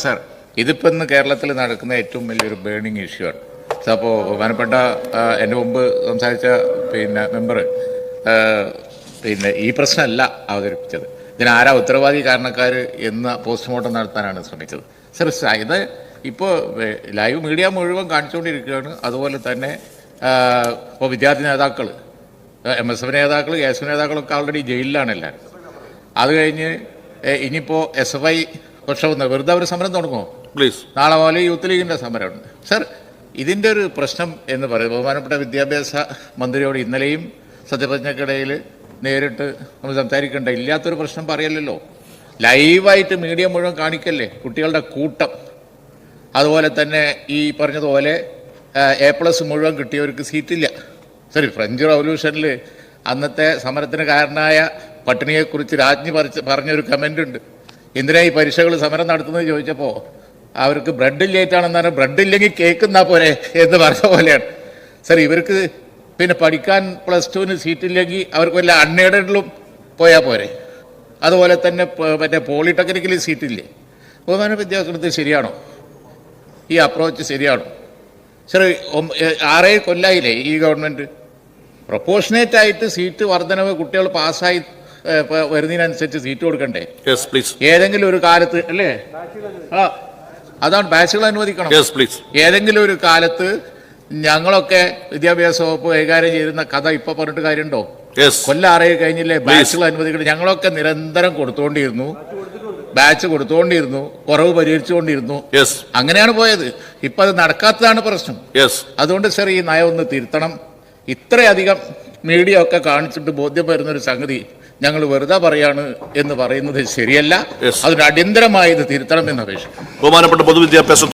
Sir ഇതിപ്പോ ഇന്ന് കേരളത്തിൽ നടക്കുന്ന ഏറ്റവും വലിയൊരു ബേണിംഗ് ഇഷ്യൂ ആണ്. അപ്പോൾ ബഹുമാനപ്പെട്ട എന്റെ മുമ്പ് സംസാരിച്ച പിന്നെ മെമ്പർ പിന്നെ ഈ പ്രശ്നമല്ല അവതരിപ്പിച്ചത്. ഇതിനാരാ ഉത്തരവാദി കാരണക്കാർ എന്ന പോസ്റ്റ്മോർട്ടം നടത്താനാണ് ശ്രമിച്ചത്. സർ ഇത് ഇപ്പോൾ ലൈവ് മീഡിയ മുഴുവൻ കാണിച്ചുകൊണ്ടിരിക്കുകയാണ്. അതുപോലെ തന്നെ ഇപ്പോൾ വിദ്യാർത്ഥി നേതാക്കൾ എം എസ് എഫ് നേതാക്കൾ എസ് എഫ് നേതാക്കളൊക്കെ ആൾറെഡി ജയിലിലാണ് എല്ലാവരും. അത് കഴിഞ്ഞ് ഇനിയിപ്പോൾ എസ് എഫ് ഐ പക്ഷെ വെറുതെ അവർ സമരം തുടങ്ങുമോ? പ്ലീസ് നാളെ പോലെ യൂത്ത് ലീഗിന്റെ സമരമുണ്ട്. സർ ഇതിന്റെ ഒരു പ്രശ്നം എന്ന് പറയുന്നത് ബഹുമാനപ്പെട്ട വിദ്യാഭ്യാസ മന്ത്രിയോട് ഇന്നലെയും സത്യപ്രതിജ്ഞക്കിടയിൽ നേരിട്ട് നമ്മൾ സംസാരിക്കേണ്ട ഇല്ലാത്തൊരു പ്രശ്നം പറയല്ലല്ലോ. ലൈവായിട്ട് മീഡിയ മുഴുവൻ കാണിക്കല്ലേ കുട്ടികളുടെ കൂട്ടം. അതുപോലെ തന്നെ ഈ പറഞ്ഞതുപോലെ എ പ്ലസ് മുഴുവൻ കിട്ടിയവർക്ക് സീറ്റില്ല. സോറി ഫ്രഞ്ച് റവല്യൂഷനിൽ അന്നത്തെ സമരത്തിന് കാരണമായ പട്ടിണിയെക്കുറിച്ച് രാജ്ഞി പറഞ്ഞൊരു കമന്റ് ഉണ്ട്. എന്തിനാ ഈ പരീക്ഷകൾ സമരം നടത്തുന്നത് ചോദിച്ചപ്പോൾ അവർക്ക് ബ്രെഡ് ലേറ്റാണെന്ന് പറഞ്ഞാൽ ബ്രെഡ് ഇല്ലെങ്കിൽ കേക്ക് എന്നാ പോരെ എന്ന് പറഞ്ഞ പോലെയാണ്. സർ ഇവർക്ക് പിന്നെ പഠിക്കാൻ പ്ലസ് ടുവിന് സീറ്റില്ലെങ്കിൽ അവർക്ക് വല്ല അൺഎയ്ഡഡിലും പോയാൽ പോരെ. അതുപോലെ തന്നെ മറ്റേ പോളിടെക്നിക്കലി സീറ്റില്ലേ. ബഹുമാന വിദ്യാഭ്യാസത്തിൽ ശരിയാണോ? ഈ അപ്രോച്ച് ശരിയാണോ? സർ ആറേഴ് കൊല്ലായില്ലേ ഈ ഗവൺമെന്റ് പ്രൊപ്പോഷനേറ്റ് ആയിട്ട് സീറ്റ് വർധനവ് കുട്ടികൾ പാസ്സായി വരുന്നതിനനുസരിച്ച് സീറ്റ് കൊടുക്കണ്ടേ? യെസ് പ്ലീസ് ഏതെങ്കിലും ഒരു കാലത്ത് അല്ലേ? ആ അതാണ് ബാച്ചുകൾ അനുവദിക്കണം. യെസ് പ്ലീസ് ഏതെങ്കിലും ഒരു കാലത്ത് ഞങ്ങളൊക്കെ വിദ്യാഭ്യാസ വകുപ്പ് കൈകാര്യം ചെയ്തിരുന്ന കഥ ഇപ്പൊ പറഞ്ഞിട്ട് കാര്യമുണ്ടോ? കൊല്ലം അറിയ കഴിഞ്ഞില്ലേ? ബാച്ചുകൾ അനുവദിക്കണം. ഞങ്ങളൊക്കെ നിരന്തരം കൊടുത്തുകൊണ്ടിരുന്നു. ബാച്ച് കൊടുത്തുകൊണ്ടിരുന്നു. കുറവ് പരിഹരിച്ചുകൊണ്ടിരുന്നു. യെസ് അങ്ങനെയാണ് പോയത്. ഇപ്പൊ അത് നടക്കാത്തതാണ് പ്രശ്നം. അതുകൊണ്ട് സാർ ഈ നയം ഒന്ന് തിരുത്തണം. ഇത്രയധികം മീഡിയ ഒക്കെ കാണിച്ചിട്ട് ബോധ്യം വരുന്ന ഒരു സംഗതി ഞങ്ങൾ വെറുതെ പറയാണ് എന്ന് പറയുന്നത് ശരിയല്ല. അതിന് അടിയന്തരമായി ഇത് തിരുത്തണം എന്ന് അപേക്ഷിക്കുന്നു ബഹുമാനപ്പെട്ട പൊതുവിദ്യാഭ്യാസ